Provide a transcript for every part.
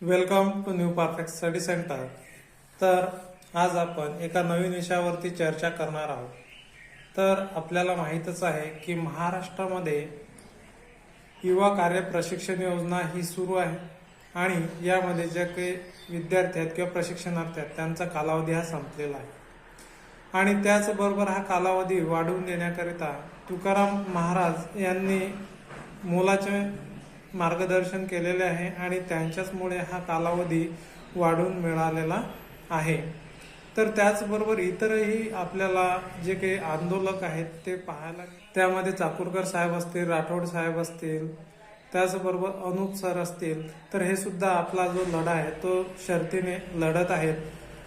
Welcome to new perfect study centre. तर आज आपण एका नवीन विषयावरती चर्चा करणार आहोत. तर आपल्याला माहीतच आहे की महाराष्ट्रामध्ये युवा कार्य प्रशिक्षण योजना ही सुरू आहे आणि यामध्ये जे काही विद्यार्थी आहेत किंवा प्रशिक्षणार्थी आहेत त्यांचा कालावधी हा संपलेला आहे. आणि त्याचबरोबर हा कालावधी वाढवून देण्याकरिता तुकाराम महाराज यांनी मोलाचे मार्गदर्शन केलेले आहे आणि त्यांच्याचमुळे हा कालावधी वाढून मिळालेला आहे. तर त्याचबरोबर इतरही आपल्याला जे काही आंदोलक आहेत ते पाहायला त्यामध्ये चाकूरकर साहेब असतील राठोड साहेब असतील त्याचबरोबर अनुप सर असतील तर हे सुद्धा आपला जो लढा आहे तो शर्तीने लढत आहेत.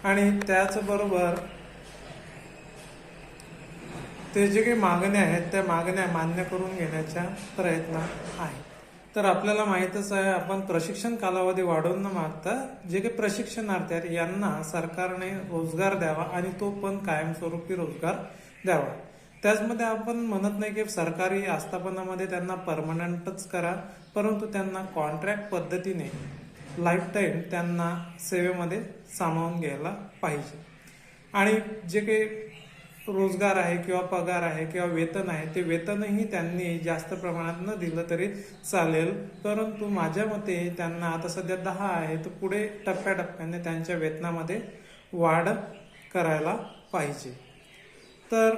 आणि त्याचबरोबर ते जे काही मागण्या आहेत त्या मागण्या मान्य करून घेण्याच्या प्रयत्न आहे. तर आपल्याला माहीतच आहे आपण प्रशिक्षण कालावधी वाढवून न मागता जे काही प्रशिक्षणार्थी आहेत यांना सरकारने रोजगार द्यावा आणि तो पण कायमस्वरूपी रोजगार द्यावा. त्याचमध्ये आपण म्हणत नाही की सरकारी आस्थापनामध्ये त्यांना परमनंटच करा परंतु त्यांना कॉन्ट्रॅक्ट पद्धतीने लाईफ टाईम त्यांना सेवेमध्ये सामावून घ्यायला पाहिजे. आणि जे काही रोजगार आहे किंवा पगार आहे किंवा वेतन आहे ते वेतनही त्यांनी जास्त प्रमाणात न दिलं तरी चालेल. परंतु माझ्या मते त्यांना आता सध्या दहा आहे तर पुढे टप्प्याटप्प्याने त्यांच्या वेतनामध्ये वाढ करायला पाहिजे. तर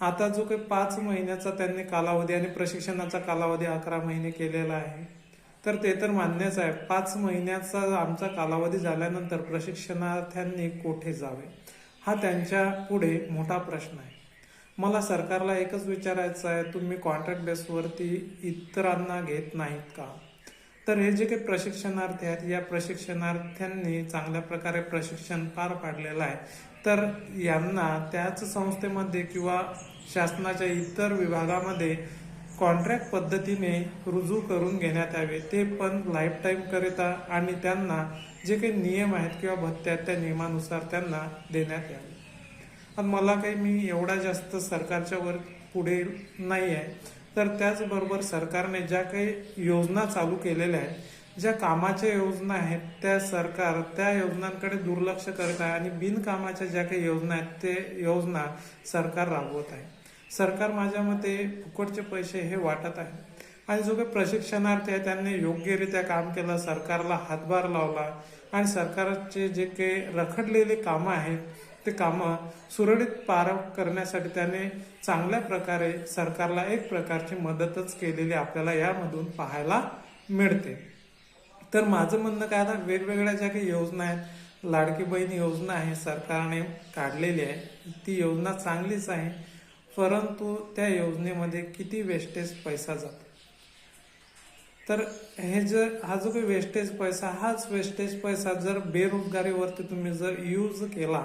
आता जो काही पाच महिन्याचा त्यांनी कालावधी आणि प्रशिक्षणाचा कालावधी अकरा महिने केलेला आहे तर ते तर मान्यच आहे. पाच महिन्याचा आमचा कालावधी झाल्यानंतर प्रशिक्षणार्थ्यांनी कोठे जावे? हा त्यांच्या पुढे मोठा प्रश्न आहे. मला सरकारला एकच विचारायचं आहे तुम्ही कॉन्ट्रॅक्ट बेसवरती इतरांना घेत नाहीत का? तर हे जे काही प्रशिक्षणार्थी आहेत या प्रशिक्षणार्थ्यांनी चांगल्या प्रकारे प्रशिक्षण पार पाडलेलं आहे. तर यांना त्याच संस्थेमध्ये किंवा शासनाच्या इतर विभागामध्ये कॉन्ट्रॅक्ट पद्धतीने रुजू करून घेण्यात यावे ते पण लाईफ टाईम करिता आणि त्यांना जे काही नियम आहेत किंवा भत्त्या आहेत त्या नियमानुसार त्यांना देण्यात यावे. आणि मला काही मी एवढा जास्त सरकारच्या वर पुढे नाही आहे. तर त्याचबरोबर सरकारने ज्या काही योजना चालू केलेल्या आहेत ज्या कामाच्या योजना आहेत त्या सरकार त्या योजनांकडे दुर्लक्ष करत आहे आणि बिनकामाच्या ज्या काही योजना आहेत ते योजना सरकार राबवत आहे. सरकार माझ्या मते फुकटचे पैसे हे वाटत आहे. आणि जो काही प्रशिक्षणार्थी आहे त्यांनी योग्यरित्या काम केलं सरकारला हातभार लावला आणि सरकारचे जे काही रखडलेले कामं आहेत ते कामं सुरळीत पार करण्यासाठी त्याने चांगल्या प्रकारे सरकारला एक प्रकारची मदतच केलेली आपल्याला यामधून पाहायला मिळते. तर माझं म्हणणं काय आता वेगवेगळ्या ज्या काही योजना आहेत लाडकी बहीण योजना आहे सरकारने काढलेली आहे ती योजना चांगलीच आहे. परंतु त्या योजनेमध्ये किती वेस्टेज पैसा जातो? तर हे जर हा जो काही वेस्टेज पैसा हाच वेस्टेज पैसा जर बेरोजगारीवरती तुम्ही जर यूज केला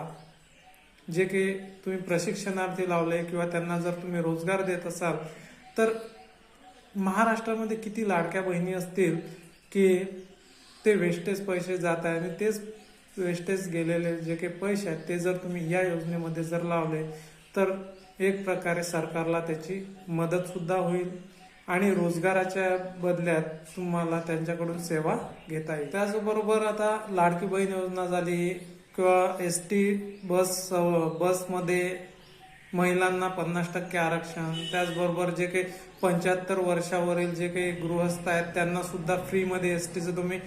जे काही तुम्ही प्रशिक्षणार्थी लावले किंवा त्यांना जर तुम्ही रोजगार देत असाल तर महाराष्ट्रामध्ये किती लाडक्या बहिणी असतील की ते वेस्टेज पैसे जात आहे आणि तेच वेस्टेज गेलेले जे काही पैसे आहेत ते जर तुम्ही या योजनेमध्ये जर लावले तर एक प्रकारे सरकारला त्याची मदतसुद्धा होईल आणि रोजगाराच्या बदल्यात तुम्हाला त्यांच्याकडून सेवा घेता येईल. त्याचबरोबर आता लाडकी बहीण योजना झाली किंवा एस टी बस बसमध्ये महिलांना पन्नास टक्के आरक्षण त्याचबरोबर जे काही पंच्याहत्तर वर्षावरील जे काही गृहस्थ आहेत त्यांना सुद्धा फ्रीमध्ये एस टीचं तुम्ही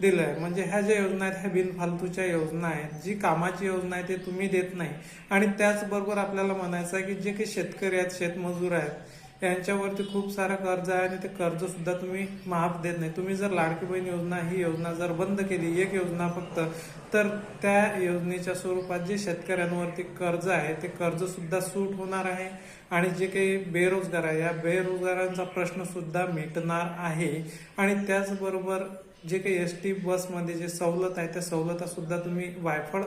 दिलं आहे म्हणजे ह्या ज्या योजना आहेत ह्या बिनफालतूच्या योजना आहेत जी कामाची योजना आहे ते तुम्ही देत नाही. आणि त्याचबरोबर आपल्याला म्हणायचं आहे की जे काही शेतकरी आहेत शेतमजूर आहेत यांच्यावरती खूप सारं कर्ज आहे आणि ते कर्ज सुद्धा तुम्ही माफ देत नाही. तुम्ही जर लाडकी बहीण योजना ही योजना जर बंद केली एक योजना फक्त तर त्या योजनेच्या स्वरूपात जे शेतकऱ्यांवरती कर्ज आहे ते कर्ज सुद्धा सूट होणार आहे आणि जे काही बेरोजगार आहे या बेरोजगारांचा प्रश्न सुद्धा मिटणार आहे. आणि त्याचबरोबर जे काही एस टी बसमध्ये जे सवलत आहे त्या सवलता सुद्धा तुम्ही वायफळ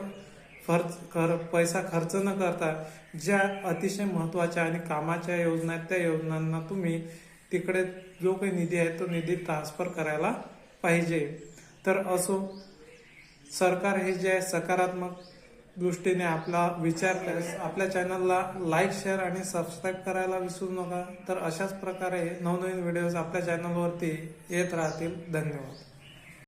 खर्च कर पैसा खर्च न करता ज्या अतिशय महत्त्वाच्या आणि कामाच्या योजना आहेत त्या योजनांना तुम्ही तिकडे जो काही निधी आहे तो निधी ट्रान्सफर करायला पाहिजे. तर असो सरकार हे जे आहे सकारात्मक दृष्टीने आपला विचार करेल. आपल्या चॅनलला लाईक शेअर आणि सबस्क्राईब करायला विसरू नका. तर अशाच प्रकारे नवनवीन व्हिडिओज आपल्या चॅनलवरती येत राहतील. धन्यवाद.